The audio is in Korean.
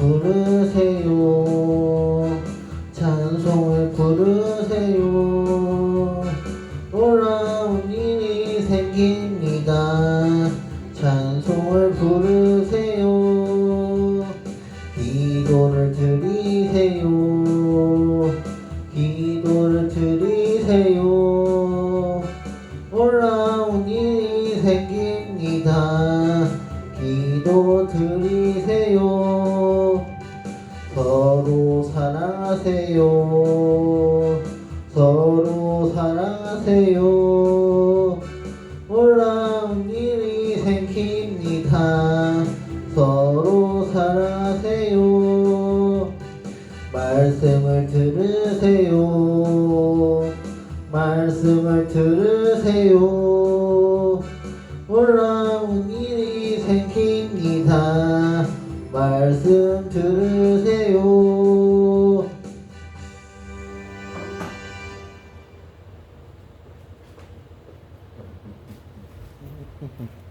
부르세요. 찬송을 부르세요. 놀라운 일이 생깁니다. 찬송을 부르세요. 기도를 드리세요. 기도를 드리세요. 놀라운 일이 생깁니다. 기도 드리 사랑하세요. 서로 사랑하세요. 놀라운 일이 생깁니다. 서로 사랑하세요. 말씀을 들으세요. 말씀을 들으세요. 놀라운 일이 생깁니다. 말씀 들으세요 Uh -huh.